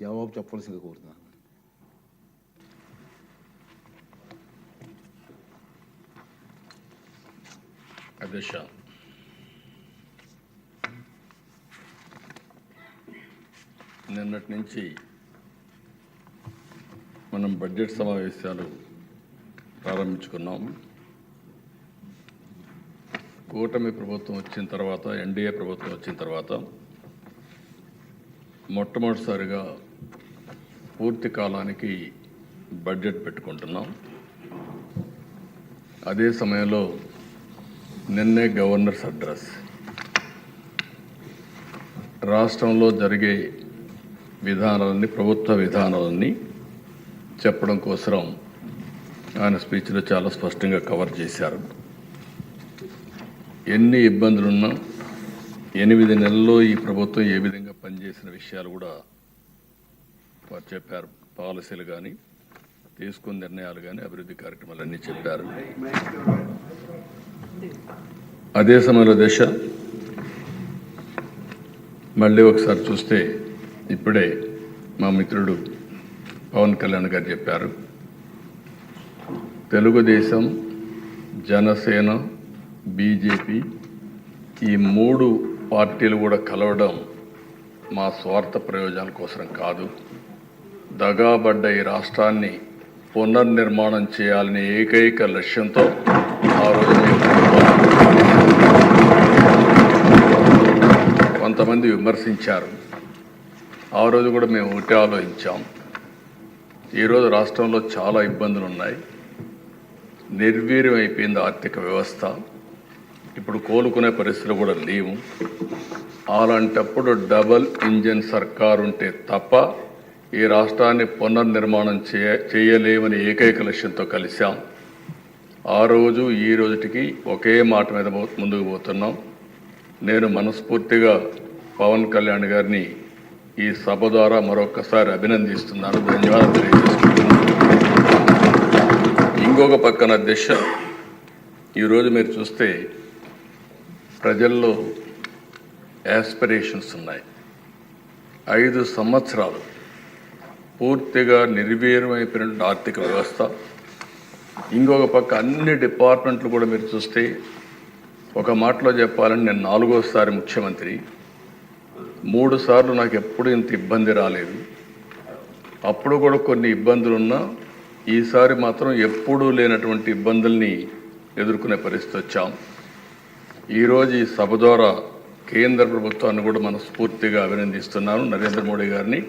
జవాబు చెప్పవలసింది కోరుతున్నాను. అధ్యక్ష నిన్నటి నుంచి మనం బడ్జెట్ సమావేశాలు ప్రారంభించుకున్నాం. కూటమి ప్రభుత్వం వచ్చిన తర్వాత ఎన్డీఏ ప్రభుత్వం వచ్చిన తర్వాత మొట్టమొదటిసారిగా పూర్తి కాలానికి బడ్జెట్ పెట్టుకుంటున్నాం. అదే సమయంలో నిన్నే గవర్నర్స్ అడ్రస్. రాష్ట్రంలో జరిగే విధానాలన్నీ ప్రభుత్వ విధానాలన్నీ చెప్పడం కోసం ఆయన స్పీచ్లో చాలా స్పష్టంగా కవర్ చేశారు. ఎన్ని ఇబ్బందులున్నా ఎనిమిది నెలల్లో ఈ ప్రభుత్వం ఏ విధంగా పనిచేసిన విషయాలు కూడా వారు చెప్పారు. పాలసీలు కానీ తీసుకున్న నిర్ణయాలు కానీ అభివృద్ధి కార్యక్రమాలన్నీ చెప్పారు. అదే సమయంలో దశ మళ్ళీ ఒకసారి చూస్తే ఇప్పుడే మా మిత్రుడు పవన్ కళ్యాణ్ గారు చెప్పారు. తెలుగుదేశం జనసేన బీజేపీ ఈ మూడు పార్టీలు కూడా కలవడం మా స్వార్థ ప్రయోజనాల కోసం కాదు. దగాబడ్డ ఈ రాష్ట్రాన్ని పునర్నిర్మాణం చేయాలనే ఏకైక లక్ష్యంతో ఆ రోజు కొంతమంది విమర్శించారు. ఆ రోజు కూడా మేము ఒకటే ఆలోచించాం. ఈరోజు రాష్ట్రంలో చాలా ఇబ్బందులు ఉన్నాయి నిర్వీర్యం అయిపోయింది ఆర్థిక వ్యవస్థ. ఇప్పుడు కోలుకునే పరిస్థితులు కూడా లేవు. అలాంటప్పుడు డబల్ ఇంజిన్ సర్కార్ ఉంటే తప్ప ఈ రాష్ట్రాన్ని పునర్నిర్మాణం చేయ చేయలేమని ఏకైక లక్ష్యంతో కలిశాం. ఆ రోజు ఈ రోజుటికి ఒకే మాట మీద ముందుకు పోతున్నాం. నేను మనస్ఫూర్తిగా పవన్ కళ్యాణ్ గారిని ఈ సభ ద్వారా మరొకసారి అభినందిస్తున్నాను. ధన్యవాదాలు తెలియజేస్తున్నాను ఇంకొక పక్కన దిశ ఈరోజు మీరు చూస్తే ప్రజల్లో యాస్పిరేషన్స్ ఉన్నాయి. ఐదు సంవత్సరాలు పూర్తిగా నిర్వీర్యమైపోయిన ఆర్థిక వ్యవస్థ. ఇంకొక పక్క అన్ని డిపార్ట్మెంట్లు కూడా మీరు చూస్తే ఒక మాటలో చెప్పాలని నేను నాలుగోసారి ముఖ్యమంత్రి. మూడు సార్లు నాకు ఎప్పుడు ఇంత ఇబ్బంది రాలేదు. అప్పుడు కూడా కొన్ని ఇబ్బందులు ఉన్నా ఈసారి మాత్రం ఎప్పుడూ లేనటువంటి ఇబ్బందుల్ని ఎదుర్కొనే పరిస్థితి వచ్చాం. ఈరోజు ఈ సభ ద్వారా కేంద్ర ప్రభుత్వాన్ని కూడా మనస్ఫూర్తిగా అభినందిస్తున్నాను నరేంద్ర మోడీ గారిని.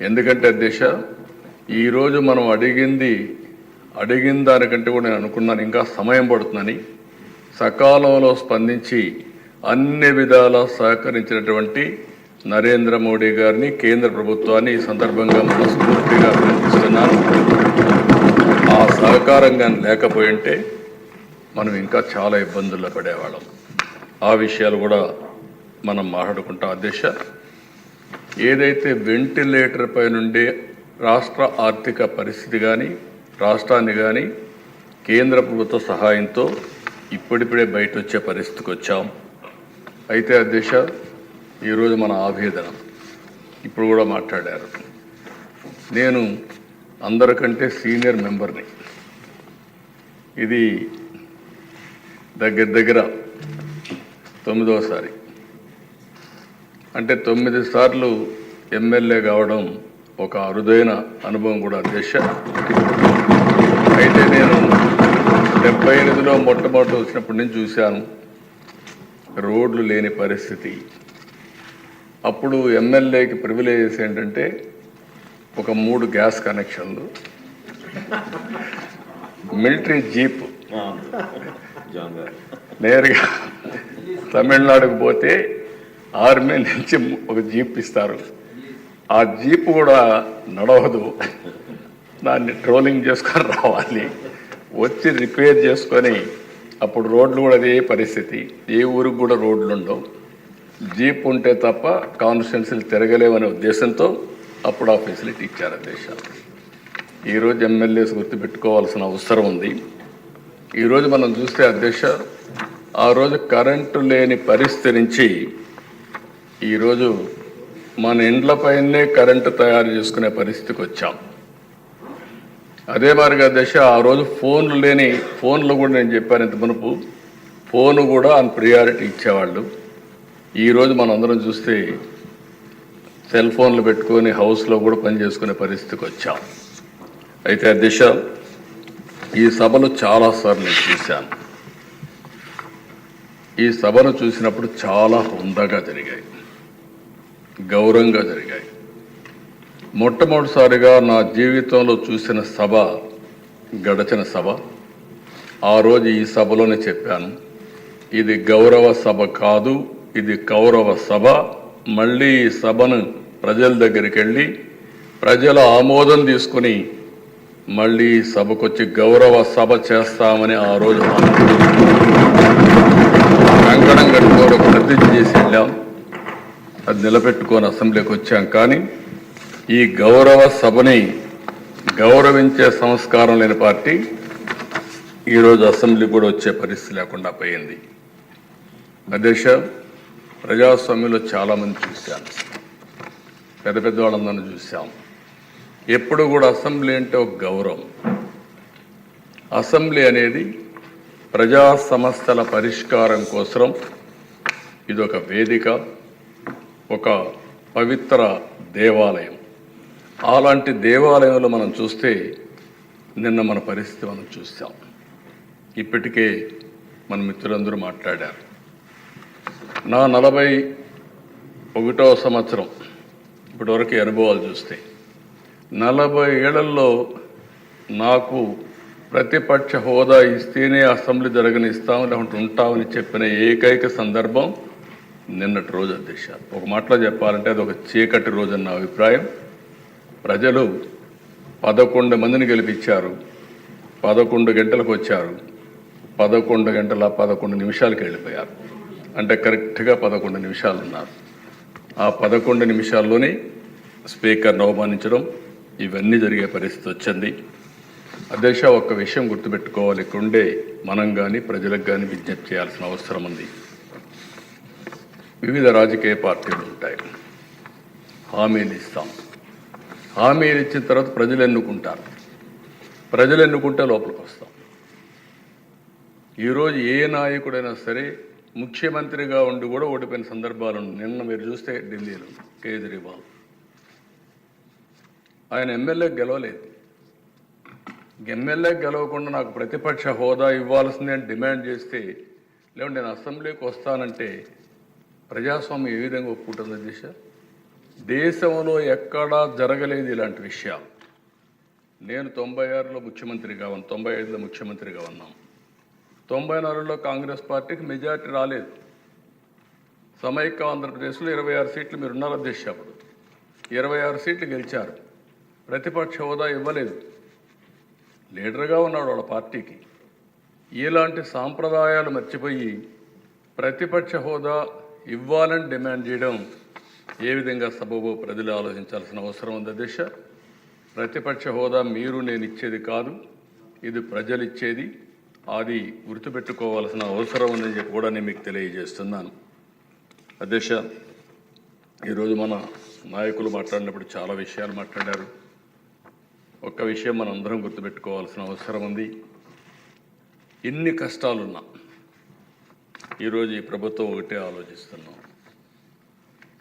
ఎందుకంటే దిశ ఈరోజు మనం అడిగింది అడిగిన దానికంటే కూడా నేను అనుకున్నాను ఇంకా సమయం పడుతుందని. సకాలంలో స్పందించి అన్ని విధాలా సహకరించినటువంటి నరేంద్ర మోడీ గారిని కేంద్ర ప్రభుత్వాన్ని ఈ సందర్భంగా మనస్ఫూర్తిగా అభినందిస్తున్నాను. ఆ సహకారం కానీ లేకపోయింటే మనం ఇంకా చాలా ఇబ్బందుల్లో పడేవాళ్ళం. ఆ విషయాలు కూడా మనం మాట్లాడుకుంటాం. అధ్యక్ష ఏదైతే వెంటిలేటర్ పై నుండి రాష్ట్ర ఆర్థిక పరిస్థితి కానీ రాష్ట్రాన్ని కానీ కేంద్ర ప్రభుత్వ సహాయంతో ఇప్పుడిప్పుడే బయట వచ్చే పరిస్థితికి వచ్చాం. అయితే అధ్యక్ష ఈరోజు మన ఆవేదన. ఇప్పుడు కూడా మాట్లాడారు. నేను అందరికంటే సీనియర్ మెంబర్ని. ఇది దగ్గర దగ్గర తొమ్మిదోసారి అంటే తొమ్మిది సార్లు ఎమ్మెల్యే కావడం ఒక అరుదైన అనుభవం కూడా దిశ. అయితే నేను డెబ్బై ఎనిమిదిలో మొట్టమొదటి వచ్చినప్పటి నుంచి చూశాను రోడ్లు లేని పరిస్థితి. అప్పుడు ఎమ్మెల్యేకి ప్రివిలేజెస్ ఏంటంటే ఒక మూడు గ్యాస్ కనెక్షన్లు మిలిటరీ జీప్. నేరుగా తమిళనాడుకు పోతే ఆర్మీ నుంచి ఒక జీప్ ఇస్తారు. ఆ జీప్ కూడా నడవదు. దాన్ని ట్రోలింగ్ చేసుకొని రావాలి. వచ్చి రిపేర్ చేసుకొని అప్పుడు రోడ్లు కూడా అదే పరిస్థితి. ఏ ఊరికి కూడా రోడ్లు ఉండవు. జీప్ ఉంటే తప్ప కాన్స్టిట్యున్సీలు తిరగలేవనే ఉద్దేశంతో అప్పుడు ఆ ఫెసిలిటీ ఇచ్చారు దేశాలు ఈరోజు ఎమ్మెల్యేస్ గుర్తుపెట్టుకోవాల్సిన అవసరం ఉంది. ఈరోజు మనం చూస్తే అధ్యక్ష ఆ రోజు కరెంటు లేని పరిస్థితి నుంచి ఈరోజు మన ఇండ్లపైనే కరెంటు తయారు చేసుకునే పరిస్థితికి వచ్చాం. అదే మారిగా దశ ఆ రోజు ఫోన్లు లేని ఫోన్లు కూడా నేను చెప్పాను ఇంత మునుపు ఫోను కూడా అని ప్రియారిటీ ఇచ్చేవాళ్ళు. ఈరోజు మనందరం చూస్తే సెల్ ఫోన్లు పెట్టుకొని హౌస్లో కూడా పని చేసుకునే పరిస్థితికి వచ్చాం. అయితే ఆ దిశ ఈ సభలు చాలాసార్లు నేను చూశాను. ఈ సభను చూసినప్పుడు చాలా హుందాగా జరిగాయి. గౌరవంగా జరిగాయి. మొట్టమొదటిసారిగా నా జీవితంలో చూసిన సభ గడచిన సభ. ఆ రోజు ఈ సభలోనే చెప్పాను. ఇది గౌరవ సభ కాదు ఇది కౌరవ సభ. మళ్ళీ ఈ సభను ప్రజల దగ్గరికి వెళ్ళి ప్రజల ఆమోదం తీసుకుని మళ్ళీ సభకొచ్చి గౌరవ సభ చేస్తామని ఆ రోజు కంకణం కట్టుకొని ప్రతిజ్ఞ చేసి వెళ్ళాం. అది నిలబెట్టుకొని అసెంబ్లీకి వచ్చాం. కానీ ఈ గౌరవ సభని గౌరవించే సంస్కారం లేని పార్టీ ఈరోజు అసెంబ్లీ కూడా వచ్చే పరిస్థితి లేకుండా పోయింది. అధ్యక్ష ప్రజాస్వామ్యంలో చాలామంది చూశాను పెద్ద పెద్ద వాళ్ళందరినీ చూశాం. ఎప్పుడు కూడా అసెంబ్లీ అంటే ఒక గౌరవం. అసెంబ్లీ అనేది ప్రజా సమస్యల పరిష్కారం కోసం ఇది ఒక వేదిక ఒక పవిత్ర దేవాలయం. అలాంటి దేవాలయంలో మనం చూస్తే నిన్న మన పరిస్థితి మనం చూసాం. ఇప్పటికే మన మిత్రులందరూ మాట్లాడారు. నా నలభై ఒకటో సంవత్సరం ఇప్పటివరకు అనుభవాలు చూస్తే నలభై ఏళ్ళలో నాకు ప్రతిపక్ష హోదా ఇస్తేనే అసెంబ్లీ జరగనిస్తాం లేకుంటే ఉంటామని చెప్పిన ఏకైక సందర్భం నిన్నటి రోజు అధ్యక్ష. ఒక మాటలో చెప్పాలంటే అది ఒక చీకటి రోజు అన్న అభిప్రాయం. ప్రజలు పదకొండు మందిని గెలిపించారు. పదకొండు గంటలకు వచ్చారు. పదకొండు గంటల పదకొండు నిమిషాలకు వెళ్ళిపోయారు. అంటే కరెక్ట్గా పదకొండు నిమిషాలు ఉన్నారు. ఆ పదకొండు నిమిషాల్లోనే స్పీకర్ను అవమానించడం ఇవన్నీ జరిగే పరిస్థితి వచ్చింది. అధ్యక్ష ఒక్క విషయం గుర్తుపెట్టుకోవాలి. ఇక్కడుండే మనం కానీ ప్రజలకు కానీ విజ్ఞప్తి చేయాల్సిన అవసరం ఉంది. వివిధ రాజకీయ పార్టీలు ఉంటాయి. హామీలు ఇస్తాం. హామీలు ఇచ్చిన తర్వాత ప్రజలు ఎన్నుకుంటారు. ప్రజలు ఎన్నుకుంటే లోపలికి వస్తాం. ఈరోజు ఏ నాయకుడైనా సరే ముఖ్యమంత్రిగా ఉండి కూడా ఓడిపోయిన సందర్భాలు నిన్న మీరు చూస్తే ఢిల్లీలో కేజ్రీవాల్. ఆయన ఎమ్మెల్యే గెలవలేదు. ఎమ్మెల్యే గెలవకుండా నాకు ప్రతిపక్ష హోదా ఇవ్వాల్సిందే అని డిమాండ్ చేస్తే లేకుంటే నేను అసెంబ్లీకి వస్తానంటే ప్రజాస్వామ్యం ఏ విధంగా ఒప్పుకుంటుంది దిశ దేశంలో ఎక్కడా జరగలేదు ఇలాంటి విషయాలు. నేను తొంభై ఆరులో ముఖ్యమంత్రిగా ఉన్నాను తొంభై ఐదులో ముఖ్యమంత్రిగా ఉన్నాం తొంభై నాలుగులో కాంగ్రెస్ పార్టీకి మెజార్టీ రాలేదు. సమైక్య ఆంధ్రప్రదేశ్లో ఇరవై ఆరు సీట్లు మీరు ఉన్నారు అధ్యక్ష అప్పుడు. ఇరవై ఆరు సీట్లు గెలిచారు. ప్రతిపక్ష హోదా ఇవ్వలేదు. లీడర్గా ఉన్నాడు వాళ్ళ పార్టీకి. ఇలాంటి సాంప్రదాయాలు మర్చిపోయి ప్రతిపక్ష హోదా ఇవ్వాలని డిమాండ్ చేయడం ఏ విధంగా సబబో ప్రజలు ఆలోచించాల్సిన అవసరం ఉంది దిశ ప్రతిపక్ష హోదా మీరు నేను ఇచ్చేది కాదు ఇది ప్రజలు ఇచ్చేది. అది గుర్తుపెట్టుకోవాల్సిన అవసరం ఉందని చెప్పి కూడా నేను మీకు తెలియజేస్తున్నాను. అధ్యక్ష ఈరోజు మన నాయకులు మాట్లాడినప్పుడు చాలా విషయాలు మాట్లాడారు. ఒక్క విషయం మనం అందరం గుర్తుపెట్టుకోవాల్సిన అవసరం ఉంది. ఎన్ని కష్టాలున్నా ఈరోజు ఈ ప్రభుత్వం ఒకటే ఆలోచిస్తున్నాం.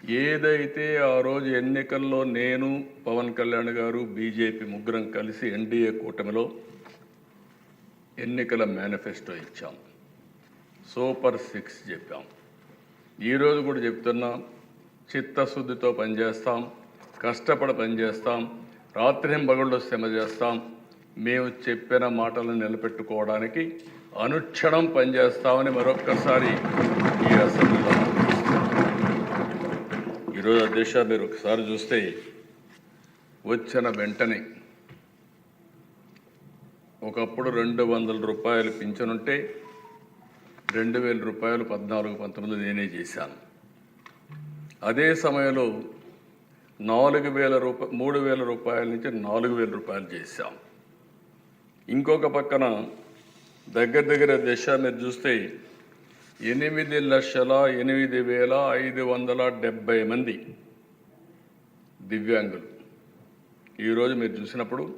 ఏదైతే ఆ రోజు ఎన్నికల్లో నేను పవన్ కళ్యాణ్ గారు బీజేపీ ముగ్గురం కలిసి ఎన్డీఏ కూటమిలో ఎన్నికల మేనిఫెస్టో ఇచ్చాం. సూపర్ సిక్స్ చెప్పాం. ఈరోజు కూడా చెప్తున్నాం చిత్తశుద్ధితో పనిచేస్తాం కష్టపడి పనిచేస్తాం రాత్రి పగళ్ళు శ్రమ చేస్తాం. మేము చెప్పిన మాటలను నిలబెట్టుకోవడానికి అనుక్షణం పనిచేస్తామని మరొక్కసారి ఈ అసెంబ్లీలో ఈరోజు అధ్యక్ష మీరు ఒకసారి చూస్తే వచ్చిన వెంటనే ఒకప్పుడు రెండు వందల రూపాయలు పింఛనుంటే రెండు వేల రూపాయలు పద్నాలుగు పంతొమ్మిది నేనే చేశాను. అదే సమయంలో నాలుగు వేల రూపాయ మూడు వేల రూపాయల నుంచి నాలుగు వేల రూపాయలు చేశాం. ఇంకొక పక్కన దగ్గర దగ్గర దశ మీరు చూస్తే ఎనిమిది లక్షల ఎనిమిది వేల ఐదు వందల డెబ్భై మంది దివ్యాంగులు. ఈరోజు మీరు చూసినప్పుడు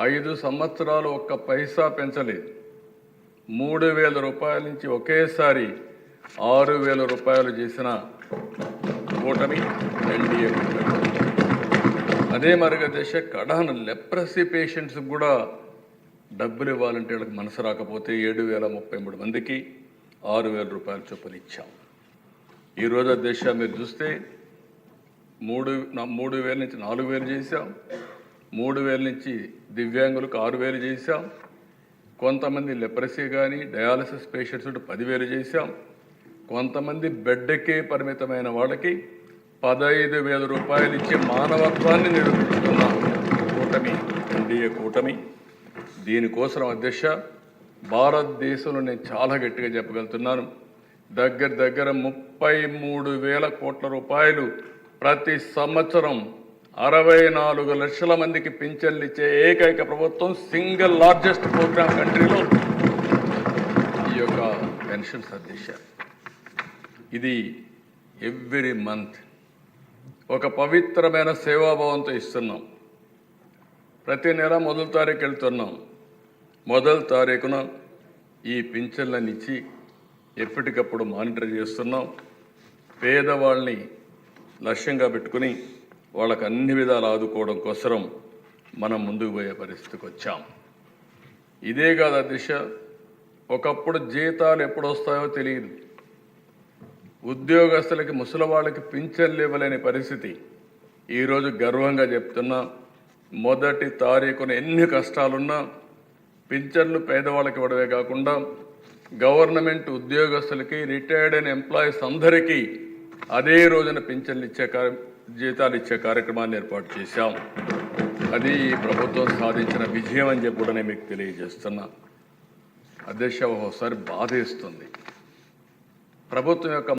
ఐదు సంవత్సరాలు ఒక్క పైసా పెంచలేదు. మూడు వేల రూపాయల నుంచి ఒకేసారి ఆరు వేల రూపాయలు చేసిన కూటమి ఎన్డీఏ కూటమి అదే మరుగ దశ కడాన లెప్రసీ పేషెంట్స్కి కూడా డబ్బులు ఇవ్వాలంటే వాళ్ళకి మనసు రాకపోతే ఏడు వేల ముప్పై మూడు మందికి ఆరు వేల రూపాయల చొప్పున ఇచ్చాం. ఈరోజు దేశ మీరు చూస్తే మూడు మూడు వేల నుంచి నాలుగు వేలు చేశాం. మూడు వేల నుంచి దివ్యాంగులకు ఆరు వేలు చేశాం. కొంతమంది లెప్రసీ కానీ డయాలసిస్ పేషెంట్స్ ఉంటే పదివేలు చేశాం. కొంతమంది బెడ్కే పరిమితమైన వాళ్ళకి పదహైదు వేల రూపాయలు ఇచ్చే మానవత్వాన్ని నిరూపిస్తున్న కూటమి ఎన్డీఏ కూటమి. దీనికోసం అధ్యక్ష భారతదేశంలో నేను చాలా గట్టిగా చెప్పగలుగుతున్నాను. దగ్గర దగ్గర ముప్పై మూడు వేల కోట్ల రూపాయలు ప్రతి సంవత్సరం అరవై నాలుగు లక్షల మందికి పింఛన్లు ఇచ్చే ఏకైక ప్రభుత్వం సింగిల్ లార్జెస్ట్ ప్రోగ్రామ్ కంట్రీలో ఈ యొక్క పెన్షన్స్ అధ్యక్ష. ఇది ఎవ్రీ మంత్. ఒక పవిత్రమైన సేవాభావంతో ఇస్తున్నాం. ప్రతి నెల మొదటి తారీఖు వెళ్తున్నాం. మొదటి తారీఖున ఈ పింఛన్లను ఇచ్చి ఎప్పటికప్పుడు మానిటర్ చేస్తున్నాం. పేదవాళ్ళని లక్ష్యంగా పెట్టుకుని వాళ్ళకు అన్ని విధాలు ఆదుకోవడం కోసరం మనం ముందుకు పోయే పరిస్థితికి వచ్చాం. ఇదే కాదు అధ్యక్ష ఒకప్పుడు జీతాలు ఎప్పుడు వస్తాయో తెలియదు. ఉద్యోగస్తులకి ముసలి వాళ్ళకి పింఛన్లు ఇవ్వలేని పరిస్థితి. ఈరోజు గర్వంగా చెప్తున్నా మొదటి తారీఖున ఎన్ని కష్టాలున్నా పింఛన్లు పేదవాళ్ళకి ఇవ్వడమే కాకుండా గవర్నమెంట్ ఉద్యోగస్తులకి రిటైర్డ్ అయిన ఎంప్లాయీస్ అందరికీ అదే రోజున పింఛన్లు ఇచ్చే కార్య జీతాలు ఇచ్చే కార్యక్రమాన్ని ఏర్పాటు చేశాం. అది ఈ ప్రభుత్వం సాధించిన విజయం అని చెప్పి కూడా నేను మీకు తెలియజేస్తున్నా. అధ్యక్ష ఒకసారి బాధేస్తుంది. ప్రభుత్వం యొక్క